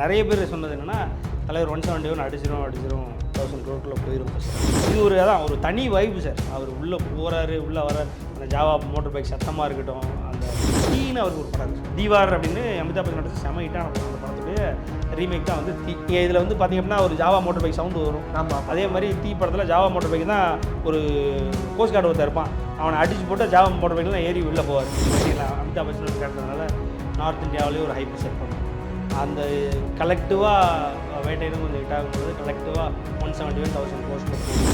நிறைய பேர் சொன்னது என்னன்னா தலைவர் ஒன் செவன்டி ஒன் அடிச்சிரும் அடிச்சிரும் தௌசண்ட் க்ரோக்குள்ளே போயிடும் இது ஒரு அதான் ஒரு தனி வைப்பு சார் அவர் உள்ளே போகிறாரு உள்ளே வர அந்த ஜாவா மோட்டர் பைக் சத்தமாக இருக்கட்டும் அந்த தீன்னு அவருக்கு ஒரு படம். தீவார் அப்படின்னு அமிதாப் பச்சன் நடிச்ச செம ஹிட்டான அந்த படத்துடைய ரீமேக் தான் வந்து தீ இதில் வந்து பார்த்தீங்க அப்படின்னா ஒரு ஜாவா மோட்டர் பைக் சவுண்டு வரும். ஆமாம் அதே மாதிரி தீ படத்தில் ஜாவா மோட்டர் பைக் தான் ஒரு கோஸ்ட் கார்டு ஒருத்தர் இருப்பான். அவனை அடிச்சு போட்டு ஜாவா மோட்டர் பைக்கில் தான் ஏறி உள்ளே போவார். அமிதாப் பச்சன் கேட்டதுனால நார்த் இந்தியாவிலேயே ஒரு ஹைப்பர் செட் பண்ணும். அந்த கலெக்டிவாக வேட்டையிலும் கொஞ்சம் ஹிட் ஆகும்போது கலெக்டிவாக one seventy one thousand post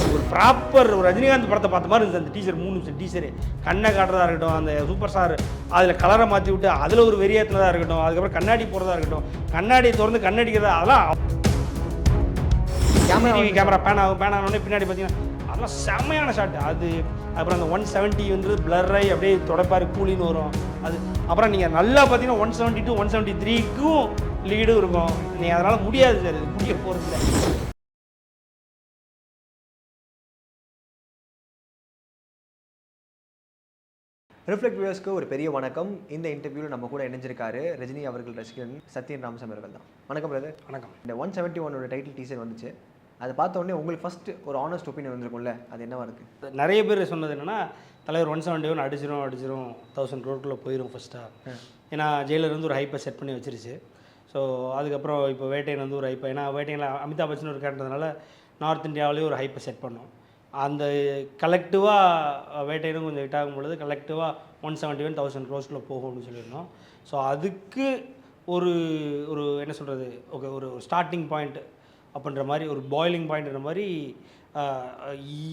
ஒரு ப்ராப்பர் ஒரு ரஜினிகாந்த் படத்தை பார்த்த மாதிரி இருந்துச்சு அந்த டீச்சர் மூணு நிமிஷம் டீச்சரு கண்ணை காட்டுறதா இருக்கட்டும் அந்த சூப்பர் ஸ்டார் அதில் கலரை மாற்றி விட்டு அதில் ஒரு வெறியேற்றுனதாக இருக்கட்டும் அதுக்கப்புறம் கண்ணாடி போடுறதா இருக்கட்டும் கண்ணாடியை திறந்து கண்ணடிக்கிறதா அதெல்லாம் கேமரா கேமரா பேன் ஆகும் பேன் ஆனோடனே பின்னாடி பார்த்தீங்கன்னா அதெல்லாம் செம்மையான ஷாட் அது அப்புறம் அந்த ஒன் செவன்ட்டி வந்து பிளர்ராகி அப்படியே தொடப்பாரு கூலின்னு வரும். அது அப்புறம் நீங்கள் நல்லா பார்த்தீங்கன்னா one seventy two one seventy த்ரீக்கும் லீடும் இருக்கும். நீங்கள் அதனால் முடியாது சார் இது முடிய போகிறதில்ல ரிஃப்ளெக்ட் வியூவர்ஸ்க்கு ஒரு பெரிய வணக்கம். இந்த இன்டர்வியூவில் நம்ம கூட இணைஞ்சிருக்காரு ரஜினி அவர்கள் ரசிகன் சத்யன் ராமசாமி அவர்கள் தான். வணக்கம் பிரதர் வணக்கம். இந்த ஒன் செவன்ட்டி ஒனோட டைட்டில் டீசர் வந்துச்சு. அதை பார்த்த உடனே உங்களுக்கு ஃபர்ஸ்ட் ஒரு ஆனஸ்ட் ஒப்பீனியன் வந்திருக்கும்ல அது என்னவா இருக்கு? நிறைய பேர் சொன்னது என்னன்னா தலைவர் ஒன் செவன்ட்டி ஒன் அடிச்சிரும் அடிச்சிரும் தௌசண்ட் ரோட்குள்ளே போயிடும் ஃபஸ்ட்டாக ஏன்னா ஜெயிலர் வந்து ஒரு ஹைப்பை செட் பண்ணி வச்சிருச்சு. ஸோ அதுக்கப்புறம் இப்போ வேட்டையன் வந்து ஒரு ஹைப்பை ஏன்னா வேட்டையனில் அமிதாப் பச்சன் ஒரு கேட்டதுனால நார்த் இந்தியாவிலேயே ஒரு ஹைப்பை செட் பண்ணோம். அந்த கலெக்டிவாக வேட்டையனும் கொஞ்சம் ஹிட் ஆகும் பொழுது கலெக்டிவாக ஒன் செவன்ட்டி ஒன் தௌசண்ட் க்ரோஸில் போகும்னு சொல்லியிருந்தோம். ஸோ அதுக்கு ஒரு ஒரு என்ன சொல்கிறது ஓகே ஒரு ஸ்டார்டிங் பாயிண்ட் அப்படின்ற மாதிரி ஒரு பாயிலிங் பாயிண்ட்ன்ற மாதிரி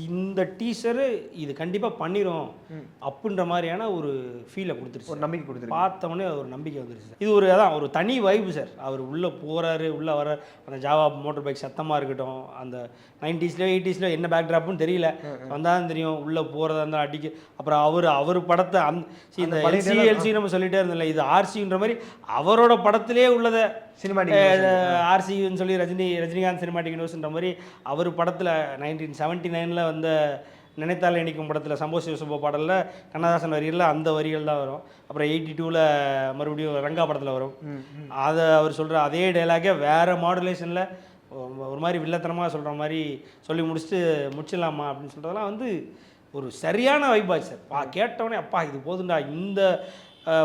இந்த டீசரு இது கண்டிப்பாக பண்ணிரும் அப்படின்ற மாதிரியான ஒரு ஃபீலை கொடுத்துருச்சு ஒரு நம்பிக்கை கொடுத்துருக்கு பார்த்தவொடனே ஒரு நம்பிக்கை வந்துருச்சு இது ஒரு அதான் ஒரு தனி வைப்பு சார். அவர் உள்ளே போகிறாரு உள்ளே வர அந்த ஜாவா மோட்டர் பைக் சத்தமாக இருக்கட்டும் அந்த நைன்டிஸ்லேயோ எயிட்டிஸ்லையோ என்ன பேக் ட்ராப்னு தெரியல வந்தாலும் தெரியும் உள்ளே போகிறதா இருந்தால் அடிக்க அப்புறம் அவர் அவர் படத்தை அந்த இந்த அந்த பழைய எல்சி எல்சி நம்ம சொல்லிட்டே இருந்தோம்ல இது ஆர்சின்ற மாதிரி அவரோட படத்திலே உள்ளதை சினிமாட்டிக் ஆர்சின்னு சொல்லி ரஜினி ரஜினிகாந்த் சினிமாட்டிக் யூனிவர்ஸ்ன்ற மாதிரி அவர் படத்தில் நைன்டீன் செவன்ட்டி நைனில் வந்த நினைத்தால் இணைக்கும் படத்தில் சம்போ சிவசுப்ப பாடலில் கண்ணதாசன் வரிகளில் அந்த வரிகள் தான் வரும். அப்புறம் எயிட்டி டூவில் மறுபடியும் ரங்கா படத்தில் வரும். அதை அவர் சொல்கிற அதே டைலாகே வேறு மாடுலேஷனில் ஒரு மாதிரி வில்லத்தனமாக சொல்கிற மாதிரி சொல்லி முடிச்சுட்டு முடிச்சிடலாமா அப்படின்னு சொல்கிறதெல்லாம் வந்து ஒரு சரியான வைபாச்சு சார் பா கேட்டவொடனே அப்பா இது போதுண்டா இந்த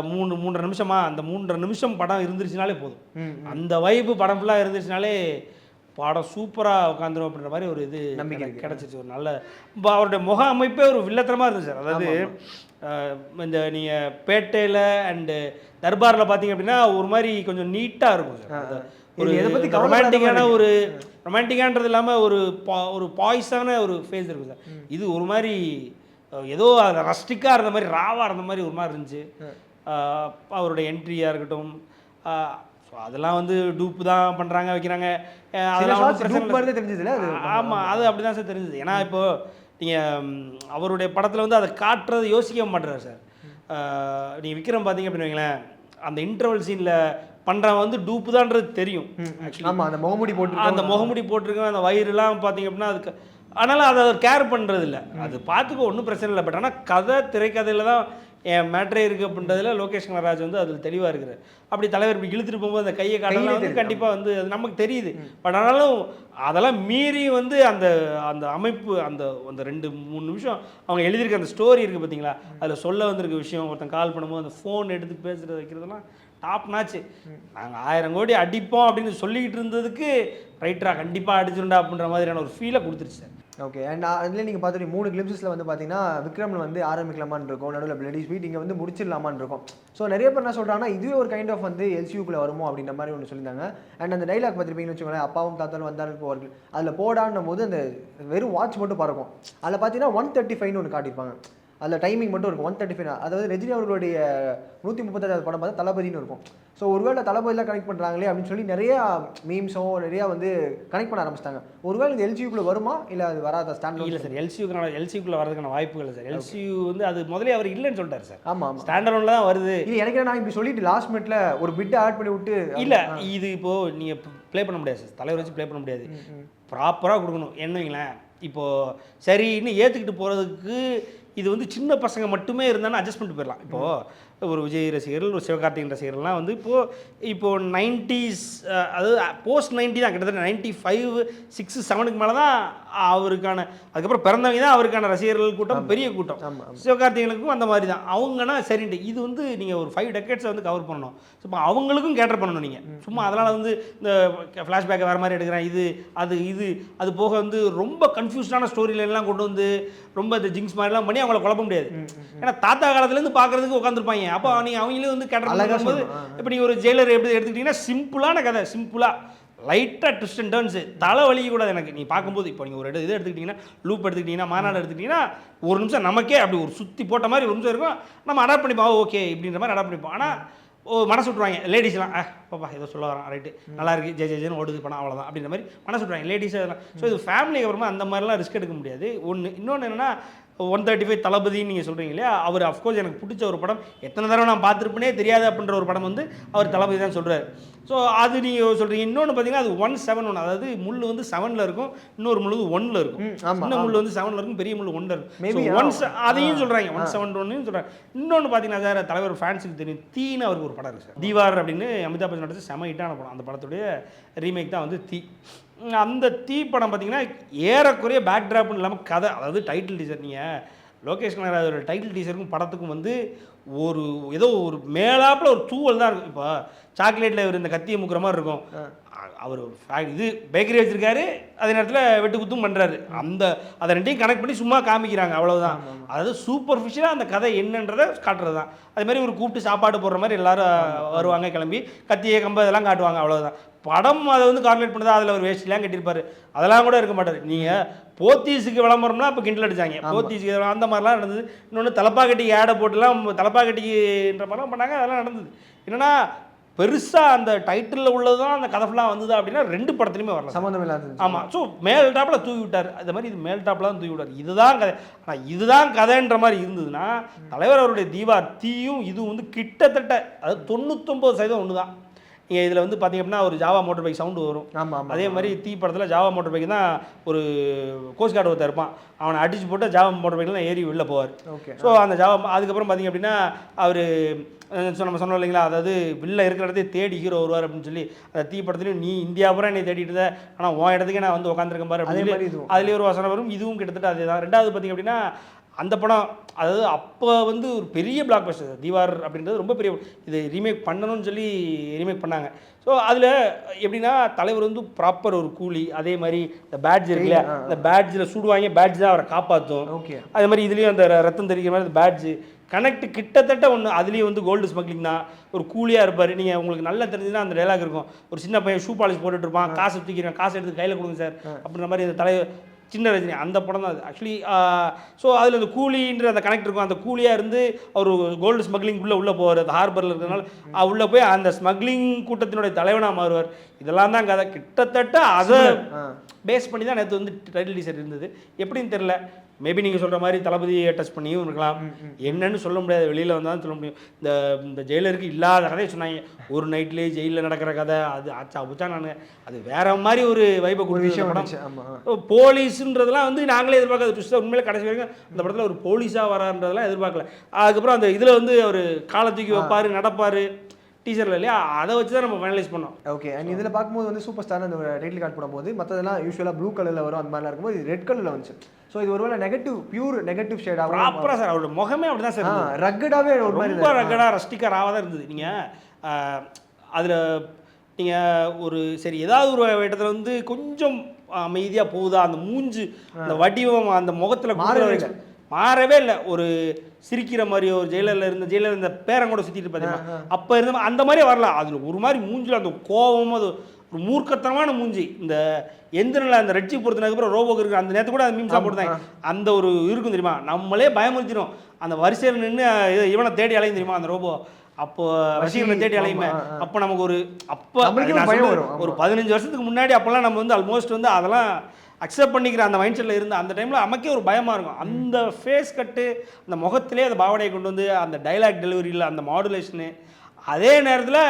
மூணு மூன்றரை நிமிஷமா அந்த மூன்றரை நிமிஷம் படம் இருந்துருச்சுனாலே போதும். அந்த வைப்பு படம் ஃபுல்லாக இருந்துச்சுனாலே படம் சூப்பராக உட்காந்துரும் அப்படின்ற மாதிரி ஒரு இது நம்பிக்கை கிடைச்சிச்சு ஒரு நல்ல இப்போ அவருடைய முக அமைப்பே ஒரு வில்லத்தனமாக இருந்துச்சு சார். அதாவது இந்த நீங்கள் பேட்டையில் அண்டு தர்பாரில் பார்த்தீங்க அப்படின்னா ஒரு மாதிரி கொஞ்சம் நீட்டாக இருக்கும் சார். ஒரு இது கவலைப்படாத ரொமான்டிக்கான ஒரு ரொமான்டிக்கான்றது இல்லாமல் ஒரு பா- ஒரு பாய்ஸான ஒரு ஃபேஸ் இருக்கும் சார். இது ஒரு மாதிரி ஏதோ ரஸ்டிக்காக இருந்த மாதிரி ராவாக இருந்த மாதிரி ஒரு மாதிரி இருந்துச்சு. அவருடைய என்ட்ரியாக இருக்கட்டும் அதெல்லாம் வந்து டூப்பு தான் பண்ணுறாங்க வைக்கிறாங்க. அதெல்லாம் தெரிஞ்சதுல ஆமாம் அது அப்படி தான் சார் தெரிஞ்சது. ஏன்னா இப்போ நீங்கள் அவருடைய படத்தில் வந்து அதை காட்டுறது யோசிக்க மாட்டுறாரு சார். நீங்கள் விக்ரம் பார்த்தீங்க அப்படின்னு வைங்களேன் அந்த இன்டர்வல் சீனில் பண்ணுறவன் வந்து டூப்பு தான்றது தெரியும் actually. ஆமா அந்த முகமூடி போட்டு அந்த முகமுடி போட்டிருக்கேன் அந்த வயிறுலாம் பார்த்தீங்க அப்படின்னா அதுக்கு அதனால் அதை அவர் கேர் பண்ணுறது இல்லை அது பார்த்துக்க ஒன்றும் பிரச்சனை இல்லை. பட் ஆனால் கதை திரைக்கதையில் தான் என் மேட்ரே இருக்குது அப்படின்றதுல லோகேஷ் கனராஜ் வந்து அதில் தெளிவாக இருக்கிறார். அப்படி தலைவர் இப்படி இழுத்துட்டு போகும்போது அந்த கையை காட்டலாம் வந்து. கண்டிப்பாக வந்து அது நமக்கு தெரியுது. பட் ஆனாலும் அதெல்லாம் மீறி வந்து அந்த அந்த அமைப்பு அந்த அந்த ரெண்டு மூணு நிமிஷம் அவங்க எழுதியிருக்க அந்த ஸ்டோரி இருக்குது பார்த்தீங்களா அதில் சொல்ல வந்திருக்க விஷயம் ஒருத்தன் கால் பண்ணும்போது அந்த ஃபோன் எடுத்து பேசுகிறது வைக்கிறதெல்லாம் டாப் நாச்சு நாங்கள் ஆயிரம் கோடி அடிப்போம் அப்படின்னு சொல்லிக்கிட்டு இருந்ததுக்கு ரைட்டரா கண்டிப்பாக அடிச்சிருண்டா அப்படின்ற மாதிரியான ஒரு ஃபீலை கொடுத்துருச்சு சார். ஓகே அண்ட் uh, அதில் நீங்கள் பார்த்துட்டு மூணு கிளிம்ஸில் வந்து பார்த்தீங்கன்னா விக்ரமில் வந்து ஆரம்பிக்கலாமான்னு இருக்கும் நடுவில் பிளடி ஸ்வீட் இங்கே வந்து முடிச்சிடலாமான்னு இருக்கும் ஸோ நிறைய பேர் என்ன சொல்கிறாங்கன்னா இதுவே ஒரு கைண்ட் ஆஃப் வந்து எல்சியூக்குள்ளே வருமோ அப்படின்ற மாதிரி ஒன்று சொல்லியிருந்தாங்க. அண்ட் அந்த டைலாக் பார்த்துருப்பீங்கன்னு வச்சுக்கோங்களேன் அப்பாவும் தாத்தாலும் வந்தாலும் போவார்கள் அதில் போடான்னும் போது அந்த வெறும் வாட்ச் மட்டும் பறக்கும். அதில் பார்த்தீங்கன்னா ஒன் தேர்ட்டி ஃபைவ்னு ஒன்று காட்டியிருப்பாங்க. அதில் டைமிங் மட்டும் இருக்கும். ஒன் தேர்ட்டி ஃபைவ் அதாவது ரஜினி அவர்களுடைய நூற்றி முப்பத்தஞ்சாவது படம் பார்த்தா தளபதினு இருக்கும். ஸோ ஒருவேளை தளபதிலாம் கனெக்ட் பண்ணுறாங்களே அப்படின்னு சொல்லி நிறையா மீம்ஸோ நிறையா வந்து கனெக்ட் பண்ண ஆரம்பிச்சிட்டாங்க. ஒருவேளை இந்த எல்சியூக்குள்ளே வருமா? இல்லை அது வராத ஸ்டாண்ட் இல்லை சார் எல்சியூக்கு எல்சியூக்குள்ளே வரதுக்கான வாய்ப்புகள் இல்லை சார் எல்சியூ வந்து அது முதலே அவர் இல்லைன்னு சொல்லிட்டார் சார் ஆமாம் ஸ்டாண்டர்டில் தான் வருது. இது எனக்கு நான் இப்படி சொல்லிட்டு லாஸ்ட் மினிட்ல ஒரு பிட் ஆட் பண்ணி விட்டு இல்ல இது இப்போ நீங்க ப்ளே பண்ண முடியாது சார் தலைவர் வச்சு ப்ளே பண்ண முடியாது. ப்ராப்பரா கொடுக்கணும். என்ன வைங்களேன் இப்போ சரின்னு ஏத்துக்கிட்டு போறதுக்கு இது வந்து சின்ன பசங்க மட்டுமே இருந்தாலும் அட்ஜஸ்ட் பண்ணிட்டு போயிடலாம். இப்போ ஒரு விஜய் ரசிகர்கள் ஒரு சிவகார்த்திகேயன் ரசிகர்கள்லாம் வந்து இப்போது இப்போது நைன்டிஸ் அதாவது போஸ்ட் நைன்டி தான் கிட்டத்தட்ட நைன்ட்டி ஃபைவ் சிக்ஸ் செவனுக்கு மேலே தான் அவருக்கான அதுக்கப்புறம் பிறந்தவங்க தான் அவருக்கான ரசிகர்கள் கூட்டம் பெரிய கூட்டம். ஆமா, சிவகார்த்திகேயனுக்கும் அந்த மாதிரி தான். அவங்கன்னா சரின்ட்டு இது வந்து நீங்கள் ஒரு ஃபைவ் டெக்கெட்ஸை வந்து கவர் பண்ணணும். சும்மா அவங்களுக்கும் கேட்டர் பண்ணணும் நீங்கள் சும்மா அதனால் வந்து இந்த ஃப்ளாஷ்பேக்கை வேறு மாதிரி எடுக்கிறேன் இது அது இது அது போக வந்து ரொம்ப கன்ஃபியூஸ்டான ஸ்டோரியிலலாம் கொண்டு வந்து ரொம்ப இந்த ஜிங்ஸ் மாதிரிலாம் பண்ணி அவங்கள குழப்ப முடியாது. ஏன்னா தாத்தா காலத்துலேருந்து பார்க்குறதுக்கு உட்காந்துருப்பாங்க அப்போ நீங்கள் அவங்களே வந்து கேட்டர். ஆ, இப்போ நீங்கள் ஒரு ஜெயிலர் எப்படி எடுத்துக்கிட்டிங்கன்னா சிம்பிளான கதை சிம்பிளாக லைட்டாக ட்விஸ்ட் அண்ட் டர்ன்ஸு தலை வலிக்க கூடாது எனக்கு. நீ பார்க்கும்போது இப்போ நீங்கள் ஒரு இது எடுத்துக்கிட்டிங்கன்னா லூப் எடுத்துக்கிட்டிங்கன்னா மாநாடு எடுத்துக்கிட்டிங்கன்னா ஒரு நிமிஷம் நமக்கே அப்படி ஒரு சுற்றி போட்ட மாதிரி ஒரு நிமிஷம் இருக்கும். நம்ம அடாப்ட் பண்ணிப்போம். ஓகே இப்படின்ற மாதிரி அடாப்ட் பண்ணிப்போம். ஆனால் ஓ மனசு விட்ருவாங்க லேடிஸ்லாம் ஆ பாப்பா ஏதோ சொல்ல வரான். ரைட்டு நல்லா இருக்கு. ஜெய ஜெயன்னு ஓடுது. பணம் அவ்வளோதான் அப்படின்ற மாதிரி மனசு விட்ருவாங்க லேடிஸ் அதெல்லாம். ஸோ இது ஃபேமிலிக்கு அப்புறமா அந்த மாதிரிலாம் ரிஸ்க் எடுக்க முடியாது. ஒன்று இன்னொன்று என்னென்னா ஒன் தேர்ட்டி ஃபைவ் தளபதின்னு நீங்கள் சொல்கிறீங்க இல்லையா? அவர் அஃப்கோர்ஸ் எனக்கு பிடிச்ச ஒரு படம். எத்தனை தடவை நான் பார்த்துருப்பேனே தெரியாது அப்படின்ற ஒரு படம் வந்து அவர் தளபதி தான் சொல்கிறார் ஸோ அது நீங்கள் சொல்கிறீங்க இன்னொன்று பார்த்தீங்கன்னா அது ஒன் செவன் ஒன் அதாவது முள் வந்து செவனில் இருக்கும் இன்னொரு முள் ஒன்னில் இருக்கும். சின்ன முள் வந்து செவனில் இருக்கும் பெரிய முள் Maybe, இருக்கும் ஒன் அதையும் சொல்கிறாங்க ஒன் செவன் ஒன்னு சொல்கிறாங்க இன்னொன்று பார்த்தீங்கன்னா சார் தலைவர் ஃபேன்ஸுக்கு தெரியும். தீன்னு அவருக்கு ஒரு படம் இருக்கு சார். தீவார் அப்படின்னு அமிதாப் பச்சன் நடிச்ச செம ஹிட்டான படம். அந்த படத்துடைய ரீமேக் தான் வந்து தீ. அந்த தீ படம் பார்த்தீங்கன்னா ஏறக்குறைய பேக்ட்ராப்னு இல்லாமல் கதை. அதாவது டைட்டில் டீசர் நீங்கள் லோகேஷ் கனகராஜோட டைட்டில் டீசருக்கும் படத்துக்கும் வந்து ஒரு ஏதோ ஒரு மேலாப்பில் ஒரு தூவல் தான் இருக்கும். இப்போ சாக்லேட்டில் இவர் இந்த கத்தியை முக்கிற மாதிரி இருக்கும். அவர் இது பேக்கரி வச்சிருக்காரு அதே நேரத்தில் வெட்டு குத்தும் பண்ணுறாரு அந்த அதை ரெண்டையும் கனெக்ட் பண்ணி சும்மா காமிக்கிறாங்க அவ்வளவுதான். அதாவது சூப்பர்ஃபிஷியலாக அந்த கதை என்னன்றதை காட்டுறது தான் அதே மாதிரி ஒரு கூப்பிட்டு சாப்பாடு போடுற மாதிரி எல்லாரும் வருவாங்க கிளம்பி கத்தியை கம்பு இதெல்லாம் காட்டுவாங்க அவ்வளவுதான். படம் அதை வந்து கால்குலேட் பண்ணதா அதில் ஒரு வேஷ்டிலாம் கட்டியிருப்பாரு. அதெல்லாம் கூட இருக்க மாட்டார். நீங்கள் போத்தீஸுக்கு விளம்பரம்னா இப்போ கிண்டல் அடிச்சாங்க. போத்தீஸுக்கு அந்த மாதிரிலாம் நடந்தது. இன்னொன்று தலப்பாக்கட்டிக்கு ஆடை போட்டுலாம் தலப்பாக்கட்டிக்குன்ற மாதிரிலாம் பண்ணாங்க அதெல்லாம் நடந்தது. என்னன்னா பெருசாக அந்த டைட்டிலில் உள்ளது தான் அந்த கதை ஃபுல்லாக வந்ததா அப்படின்னா ரெண்டு படத்துலையுமே வரலாம் சம்மந்தம் இல்லாத ஆமாம் ஸோ மேல் டாப்பில் தூவி விட்டார். அது மாதிரி இது மேல் டாப்பில் தான் தூவி விட்டார். இதுதான் கதை. ஆனால் இதுதான் கதைன்ற மாதிரி இருந்ததுன்னா தலைவர் அவருடைய தீவார் தீயும் இதுவும் வந்து கிட்டத்தட்ட அதாவது தொண்ணூத்தொம்பது சதவீதம் ஒன்று தான் நீங்கள் இதில் வந்து பார்த்தீங்க அப்படின்னா ஒரு ஜாவா மோட்டர் பைக் சவுண்டு வரும். ஆமா ஆமா அதே மாதிரி தீ படத்தில் ஜாவா மோட்டர் பைக் தான் ஒரு கோஸ்ட் கார்டு ஒருத்தர் இருப்பான். அவனை அடிச்சு போட்டு ஜாவா மோட்டர் பைக்கில் தான் ஏறி வெளில போவார். ஓகே ஸோ அந்த ஜாவா அதுக்கப்புறம் பார்த்தீங்க அப்படின்னா அவர் நம்ம சொன்னோம் இல்லைங்களா அதாவது வில்ல இருக்கிற இடத்தையே தேடி ஹீரோ வருவார் அப்படின்னு சொல்லி அந்த தீ படத்துலையும் நீ இந்தியா பூரா என்னை தேடிட்டு இருந்த ஆனால் உன் இடத்துக்கு நான் வந்து உட்காந்துருக்கேன் பாரு அப்படின்னு. அதுலேயே ஒரு வசனம் வரும். இதுவும் கிட்டத்தட்ட அதே தான் ரெண்டாவது பார்த்தீங்க அப்படின்னா அந்த படம் அதாவது அப்போ வந்து ஒரு பெரிய பிளாக் பஸ்டர் தீவார் அப்படின்றது ரொம்ப பெரிய இது ரீமேக் பண்ணணும்னு சொல்லி ரீமேக் பண்ணாங்க. ஸோ அதில் எப்படின்னா தலைவர் வந்து ப்ராப்பர் ஒரு கூலி அதே மாதிரி இந்த பேட்ஜ் இருக்குல்ல. அந்த பேட்ஜில் சுடுவாங்க பேட்ஜ் தான் அவரை காப்பாற்றும் ஓகே அதே மாதிரி இதுலேயும் அந்த ரத்தம் தெரிக்கிற மாதிரி பேட்ஜ் கனெக்ட் கிட்டத்தட்ட ஒன்று அதுலேயும் வந்து கோல்டு ஸ்மக்லிங் தான். ஒரு கூலியாக இருப்பார். நீங்கள் உங்களுக்கு நல்லா தெரிஞ்சுன்னா அந்த டைலாக் இருக்கும். ஒரு சின்ன பையன் ஷூ பாலிஷ் போட்டுட்டு இருப்பான் காசு தூக்கிறேன் காசு எடுத்து கையில் கொடுங்க சார். அப்படின்ற மாதிரி அந்த தலை சின்ன ரஜினி அந்த படம் தான் அது. ஆக்சுவலி ஸோ அதில் அந்த கூலின்ற அந்த கனெக்ட் இருக்கும். அந்த கூலியாக இருந்து அவர் கோல்டு ஸ்மக்லிங்குள்ளே உள்ளே போவார். அந்த ஹார்பரில் இருக்கிறதுனால உள்ளே போய் அந்த ஸ்மக்லிங் கூட்டத்தினுடைய தலைவனாக மாறுவார். இதெல்லாம் தான் கதை. கிட்டத்தட்ட அதை பேஸ் பண்ணி தான் நேற்று வந்து டைட்டில் டீசர் இருந்தது. எப்படின்னு தெரில மேபி நீங்கள் சொல்கிற மாதிரி தளபதியை டச் பண்ணியும் இருக்கலாம். என்னன்னு சொல்ல முடியாது. வெளியில் வந்தால் தான் சொல்ல முடியும். இந்த இந்த ஜெயிலருக்கு இல்லாத கதையை சொன்னாங்க. ஒரு நைட்லேயே ஜெயிலில் நடக்கிற கதை. அது ஆச்சா புச்சா நான். அது வேற மாதிரி ஒரு விஷயம் கொடுத்து படம். போலீஸுன்றதெல்லாம் வந்து நாங்களே எதிர்பார்க்காத ட்விஸ்ட் உண்மையிலே கடைசி வரைக்கும் அந்த படத்தில் ஒரு போலீஸாக வரான்றதெல்லாம் எதிர்பார்க்கல. அதுக்கப்புறம் அந்த இதில் வந்து அவர் காலை தூக்கி வைப்பார் நடப்பார். டீச்சரில் இல்லையா? அதை வச்சு தான் நம்ம ஃபைனலைஸ் பண்ணோம். ஓகே அண்ட் இதில் பார்க்கும்போது வந்து சூப்பர் ஸ்டார் அந்த டைட்டில் கார்டு போடும்போது மற்றதெல்லாம் யூஸ்வலாக ப்ளூ கலரில் வரும். அந்த மாதிரிலாம் இருக்கும்போது ரெட் கலரில் வந்துச்சு. ஸோ இது ஒருவேளை நெகட்டிவ் பியூர் நெகட்டிவ் ஷேடாகவும் ப்ராப்பராக சார் அவரோட முகமே அப்படி தான் சார். ரக்கடாகவே ஒரு மாதிரி ரொம்ப ரகடா ரஸ்டிக்கா ராவாக தான் இருந்தது. நீங்கள் அதில் நீங்கள் ஒரு சரி ஏதாவது ஒரு இடத்துல வந்து கொஞ்சம் அமைதியாக போகுதா? அந்த மூஞ்சு அந்த வடிவம் அந்த முகத்தில் மாறவே இல்ல. மாறவே இல்லை. ஒரு சிரிக்கிற மாதிரி ஒரு ஜெயிலரில் இருந்த ஜெயிலர் இந்த பேரன் கூட சுற்றிட்டு பார்த்தீங்கன்னா அப்போ இருந்த அந்த மாதிரியே வரல. அதில் ஒரு மாதிரி மூஞ்சில் அந்த கோபமும் அது மூர்க்கத்தனமான மூஞ்சி. இந்த எந்திரனில் அந்த ரெட்சி பொறுத்தினதுக்கப்புறம் ரோபோக்கு இருக்கிற அந்த நேரத்து கூட அந்த மீம்ஸாக போட்டுதாங்க அந்த ஒரு இருக்கும் தெரியுமா? நம்மளே பயமுறுத்திடும் அந்த வரிசையில் நின்று இவனை தேடி அலையும் தெரியுமா அந்த ரோபோ? அப்போ ரசிகர்களை தேடி அலையுமே. அப்போ நமக்கு ஒரு அப்போ ஒரு. ஒரு பதினஞ்சு வருஷத்துக்கு முன்னாடி அப்போல்லாம் நம்ம வந்து ஆல்மோஸ்ட் வந்து அதெல்லாம் அக்செப்ட் பண்ணிக்கிற அந்த மைண்ட் செட்டில் இருந்த அந்த டைமில் நமக்கே ஒரு பயமாக இருக்கும். அந்த ஃபேஸ் கட்டு அந்த முகத்திலே அந்த பாவனையை கொண்டு வந்து அந்த டைலாக் டெலிவரியில் அந்த மாடுலேஷனு அதே நேரத்தில்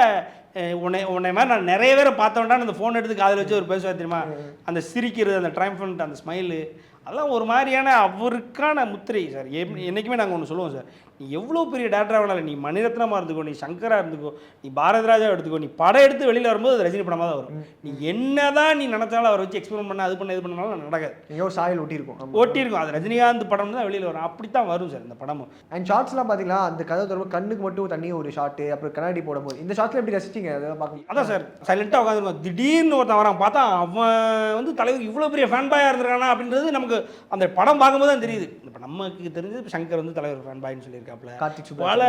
உன்னை உன்னை மாதிரி நான் நிறைய பேரை பார்த்தோம்னா அந்த ஃபோன் எடுத்து காதில் வச்சு ஒரு பேசுவார் தெரியுமா? அந்த சிரிக்கிறது அந்த ட்ரைம்ஃபண்ட் அந்த ஸ்மைலு அதெல்லாம் ஒரு மாதிரியான அவருக்கான முத்திரை சார். என்றைக்குமே நாங்கள் ஒன்று சொல்லுவோம் சார். நீ எவ்வளோ பெரிய டேரக்டராக வேணாலும் நீ மணிரத்னமாக இருந்துக்கோ நீ சங்கரா இருந்துக்கோ நீ பாரதிராஜா எடுத்துக்கோ நீ படம் எடுத்து வெளியில் வரும்போது அது ரஜினி படமாக தான் வரும் நீ என்னதான் நீ நினச்சாலும் அவரை வச்சு எக்ஸ்பெரிமெண்ட் பண்ண அது பண்ண இது பண்ணாலும் நடக்காது. எங்கேயோ ஒரு சாயல் ஒட்டியிருக்கும். ஆமா. ஓட்டியிருக்கும் அது ரஜினிகாந்த் படம் தான் வெளியில் வரும். அப்படித்தான் வரும் சார் இந்த படமும். அண்ட் ஷார்ட்ஸ்லாம் பார்த்தீங்களா அந்த கதை தொடர்பு கண்ணுக்கு மட்டும் தண்ணி ஒரு ஷாட்டு அப்புறம் கண்ணாடி போடும்போது. இந்த ஷார்ட்ல எப்படி ரசிச்சிங்க? அதை பார்க்க அதான் சார் சைலண்ட்டாக உட்காந்துருக்கோம் திடீர்னு ஒருத்தன் வரான். பார்த்தா அவன் வந்து தலைவர் இவ்வளோ பெரிய ஃபேன் பாயாக இருந்திருக்கானா அப்படின்றது நமக்கு அந்த படம் பார்க்கும்போது தான் தெரியுது. இப்போ நமக்கு தெரிஞ்சது இப்ப சங்கர் வந்து தலைவர் ஃபேன் பாய்னு சொல்லியிருக்காப்புல கார்த்திக் சுப்ராஜ் பல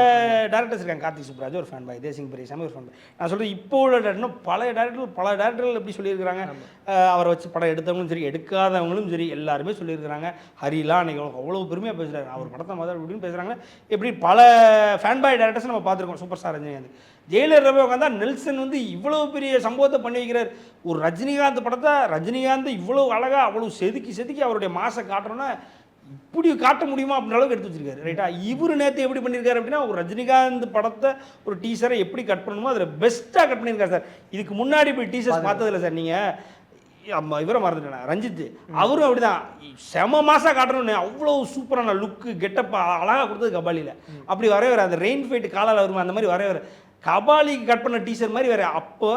டேரக்டர்ஸ் இருக்காங்க. கார்த்திக் சுப்ராஜ் ஒரு ஃபேன் பாய் தேசிங் பெரியசாமி ஒரு ஃபேன் பாய். நான் சொல்கிறது இப்போ உள்ள டேரக்டர் பல டேரக்டர் பல டேரக்டர்கள் எப்படி சொல்லியிருக்கிறாங்க? அவரை வச்சு படம் எடுத்தவங்களும் சரி எடுக்காதவங்களும் சரி எல்லாருமே சொல்லியிருக்கிறாங்க. ஹரிலா அன்னைக்கு அவ்வளோ பெருமையாக பேசுகிறாரு அவர் படத்தை முதல் அப்படின்னு பேசுகிறாங்க எப்படி பல ஃபேன் பாய் டேரக்டர்ஸ் நம்ம பார்த்துருக்கோம் சூப்பர் ஸ்டார் ரஜினிகாந்த். ஜெயிலர் ரவி உட்காந்தா நெல்சன் வந்து இவ்வளோ பெரிய சம்பவத்தை பண்ணி வைக்கிறார். ஒரு ரஜினிகாந்த் படத்தை ரஜினிகாந்த் இவ்வளோ அழகாக அவ்வளோ செதுக்கி செதுக்கி அவருடைய மாசை காட்டுறோன்னா இப்படி காட்ட முடியுமா அப்படின்ற அளவுக்கு எடுத்து வச்சிருக்காரு. ரைட்டா இவர் நேற்று எப்படி பண்ணியிருக்காரு அப்படின்னா ஒரு ரஜினிகாந்த் படத்தை ஒரு டீசரை எப்படி கட் பண்ணணுமோ அதில் பெஸ்ட்டாக கட் பண்ணியிருக்காரு சார். இதுக்கு முன்னாடி போய் டீசர்ஸ் பார்த்ததில்ல சார் நீங்கள் ஆமா இவரை மறந்துட்டேன் ரஞ்சித் அவரும் அப்படிதான். செம மாசா காட்டணும்னு அவ்வளோ சூப்பரான லுக்கு கெட்டப் அழகாக கொடுத்தது கபாலியில். அப்படி வரவே வர அந்த ரெயின் ஃபைட் காலால் வருமா அந்த மாதிரி வரவே வர கபாலிக்கு கட் பண்ண டீசர் மாதிரி வேற. அப்போ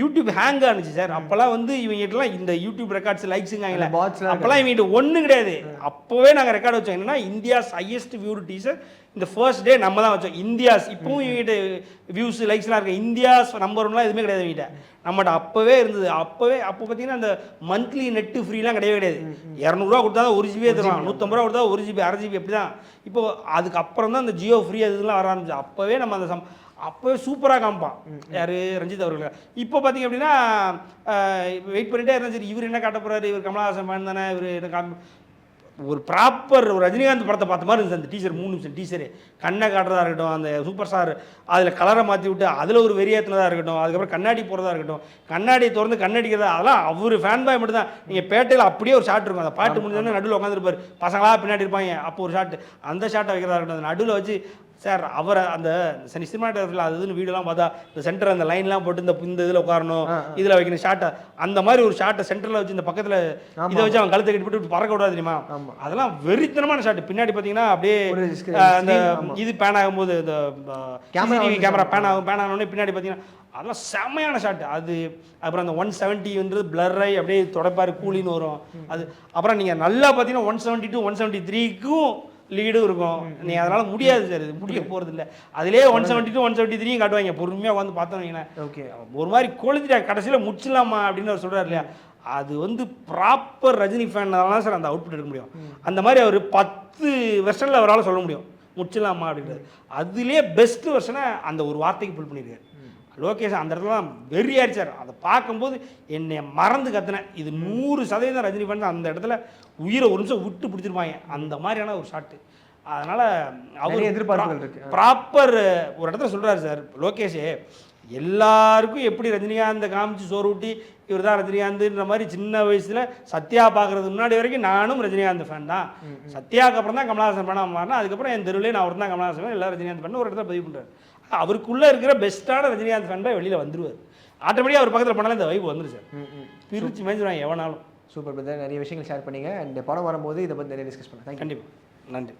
யூடியூப் ஹேங் ஆனிச்சு சார். அப்போல்லாம் வந்து இவங்ககிட்டலாம் இந்த யூடியூப் ரெக்கார்ட்ஸ் லைக்ஸுங்காங்களே அப்போல்லாம் இவங்கிட்ட ஒன்றும் கிடையாது. அப்போவே நாங்கள் ரெக்கார்ட் வச்சோம். என்னன்னா இந்தியாஸ் ஹையஸ்ட் வியூடு டீசர் இந்த ஃபர்ஸ்ட் டே நம்ம தான் வச்சோம். இந்தியாஸ் இப்பவும் இவங்கிட்ட வியூஸ் லைக்ஸ்லாம் இருக்கு. இந்தியாஸ் நம்பர் ஒன்லாம் எதுவுமே கிடையாது இவங்கிட்ட. நம்மகிட்ட அப்போவே இருந்தது. அப்போவே அப்போ பார்த்தீங்கன்னா அந்த மந்த்லி நெட்டு ஃப்ரீலாம் கிடையவே கிடையாது. இரநூறுவா கொடுத்தா தான் ஒரு ஜிபியே தருவாங்க நூற்றம்பது ரூபா கொடுத்தா ஒரு ஜிபி அரை ஜிபி அப்படி தான் இப்போ அதுக்கப்புறம் தான் அந்த ஜியோ ஃப்ரீ அது இதெல்லாம் வர ஆரம்பிச்சு அப்போவே நம்ம அந்த சம் அப்போவே சூப்பராக காமிப்பான் யார்? ரஞ்சித் அவர்கள். இப்போ பார்த்தீங்க அப்படின்னா வெயிட் பண்ணிட்டே இருந்தா சரி இவர் என்ன காட்ட போறாரு? இவர் கமலஹாசன் fan தானே? இவர் என்ன காமி ஒரு ப்ராப்பர் ஒரு ரஜினிகாந்த் படத்தை பார்த்த மாதிரி இருந்துச்சு அந்த டீச்சர் மூணு நிமிஷம் டீச்சரு கண்ணை காட்டுறதா இருக்கட்டும் அந்த சூப்பர் ஸ்டார் அதில் கலரை மாற்றி விட்டு அதில் ஒரு வெறியேற்றினதாக இருக்கட்டும் அதுக்கப்புறம் கண்ணாடி போகிறதா இருக்கட்டும் கண்ணாடி திறந்து கண்ணடிக்கிறதா அதெல்லாம் அவர் ஃபேன் பாய் மட்டும் தான் நீங்கள் பேட்டையில் அப்படியே ஒரு ஷாட் இருக்கும். அந்த பாட்டு முடிஞ்சோடனே நடுவில் உட்காந்துருப்பார் பசங்களா பின்னாடி இருப்பாங்க. அப்போ ஒரு ஷாட் அந்த ஷாட்டை வைக்கிறதா இருக்கட்டும். அந்த நடுவில் வச்சு சார் அவரை அந்த சனி சினிமாட்டோகிராஃபில் அது இதுன்னு வீடெல்லாம் பார்த்தா இந்த சென்டர் அந்த லைன்லாம் போட்டு இந்த இந்த இதில் உட்காரணும் இதில் வைக்கணும் ஷாட்டை அந்த மாதிரி ஒரு ஷாட்டை சென்டரில் வச்சு இந்த பக்கத்தில் இதை வச்சு அவன் கழுத்தை கட்டி போட்டு பறக்க விடாது தெரியுமா. அதெல்லாம் வெறித்தனமான ஷாட் பின்னாடி பார்த்தீங்கன்னா அப்படியே அந்த. இது பேன் ஆகும்போது இந்த கேமரா பேன் ஆகும் பேன் ஆனோடனே பின்னாடி பார்த்தீங்கன்னா அதெல்லாம் செம்மையான ஷாட் அது அப்புறம் அந்த ஒன் செவன்ட்டின்றது பிளர்ரை அப்படியே தொடப்பாரு கூலின்னு வரும். அது அப்புறம் நீங்கள் நல்லா பார்த்தீங்கன்னா one seventy two one seventy த்ரீக்கும் லீடும் இருக்கும். நீ அதனால முடியாது சார். இது முடிய போகிறது இல்லை அதிலே one seventy two one seventy த்ரீயும் காட்டுவாங்க பொறுமையாக வந்து பார்த்தோம் ஓகே. ஒரு மாதிரி கொளுத்திட்டா கடைசியில் முடிச்சிடலாமா அப்படின்னு அவர் சொல்றாரு இல்லையா? அது வந்து ப்ராப்பர் ரஜினி ஃபேன்னால சார் அந்த அவுட்புட் எடுக்க முடியும். அந்த மாதிரி அவர் பத்து வெர்ஷனில் அவரால் சொல்ல முடியும். முடிச்சிடலாமா அப்படின்றது. அதுலேயே பெஸ்ட் வெர்ஷனை அந்த ஒரு வார்த்தைக்கு புல் பண்ணியிருக்காரு. லோகேஷ் அந்த இடத்துல தான் வெறி அடிச்சார். அதை பார்க்கும்போது என்னை மறந்து கத்துனேன். இது நூறு சதவீதம் ரஜினி ஃபேன்ஸ் அந்த இடத்துல உயிரை ஒரு நிமிஷம் விட்டு பிடிச்சிருப்பாங்க. அந்த மாதிரியான ஒரு ஷாட்டு அதனால் நிறைய எதிர்பார்ப்புகள் இருக்கு. ப்ராப்பர் ஒரு இடத்துல சொல்றாரு சார் லோகேஷே எல்லாருக்கும் எப்படி ரஜினிகாந்தை காமிச்சு சோறு ஊட்டி இவர் தான் ரஜினிகாந்த்ன்ற மாதிரி சின்ன வயசுல சத்யா பார்க்கறதுக்கு முன்னாடி வரைக்கும் நானும் ரஜினிகாந்த் ஃபேன் தான். சத்யாவுக்கு அப்புறம் தான் கமலஹாசன் ஃபேனாக மாறினா அதுக்கப்புறம் என் தெருவிலே நான் அவர் தான் கமலஹாசன் fan, எல்லாரும் ரஜினிகாந்த் ஃபேன் ஒரு இடத்துல பதிவு பண்ணுறாரு அவருக்குள்ள இருக்கிற பெஸ்ட்டான ரஜினிகாந்த் ஃபேன் தான் வெளியில வந்துருவார். ஆட்டோமேட்டிக்காக அவர் பக்கத்தில் பண்ணாலும் இந்த வைப் வந்துரு சார். ம் ம். பிரிச்சு மேய்ஞ்சிருவாங்க எவனாலும். சூப்பர் பிரதர் நிறைய விஷயங்கள் ஷேர் பண்ணீங்க. அண்ட் படம் வரும்போது இதை பற்றி நிறைய டிஸ்கஸ் பண்ணேன் கண்டிப்பாக நன்றி.